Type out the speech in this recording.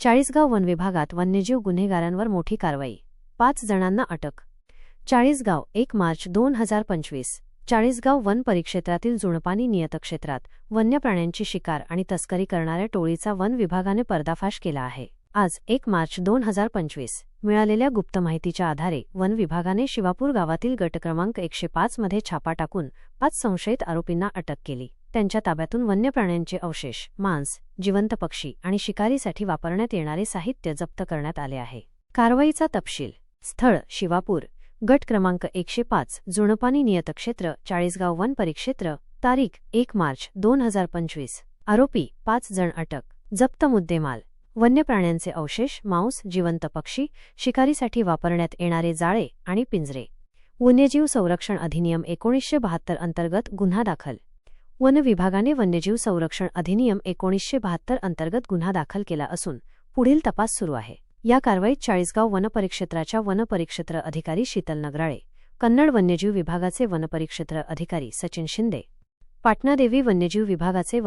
Chalisgaon one विभागात वन्यजीव गुन्हेगारांवर मोठी कारवाई. पाच जणांना अटक. चाळीसगाव एक मार्च दोन हजार पंचवीस. चाळीसगाव वन परिक्षेत्रातील जुणपानी नियतक्षेत्रात वन्य प्राण्यांची शिकार आणि तस्करी करणाऱ्या टोळीचा वन विभागाने पर्दाफाश केला आहे. आज एक मार्च दोन हजार पंचवीस. मिळालेल्या गुप्त माहितीच्या आधारे वन विभागाने शिवापूर गावातील गट क्रमांक एकशे पाच मध्ये छापा टाकून पाच संशयित आरोपींना अटक केली. त्यांच्या ताब्यातून वन्य प्राण्यांचे अवशेष मांस जिवंत पक्षी आणि शिकारीसाठी वापरण्यात येणारे साहित्य जप्त करण्यात आले आहे. कारवाईचा तपशील. स्थळ शिवापूर. गट क्रमांक एकशे पाच जुणपानी नियतक्षेत्र चाळीसगाव वन परिक्षेत्र तारीख एक मार्च दोन हजार पंचवीस. आरोपी पाच जण अटक. जप्त मुद्देमाल. वन्य प्राण्यांचे अवशेष मांस जिवंत पक्षी शिकारीसाठी वापरण्यात येणारे जाळे आणि पिंजरे. वन्यजीव संरक्षण अधिनियम एकोणीसशे बहात्तर अंतर्गत गुन्हा दाखल. वन विभागाने वन्यजीव संरक्षण अधिनियम एकोणीसशे बहात्तर अंतर्गत गुन्हा दाखल केला असून पुढील तपास सुरू आहे. या कारवाईत चाळीसगाव वनपरिक्षेत्राच्या वनपरिक्षेत्र अधिकारी शीतल नगराळे कन्नड वन्यजीव विभागाचे वनपरिक्षेत्र अधिकारी सचिन शिंदे पाटणादेवी वन्यजीव विभागाचे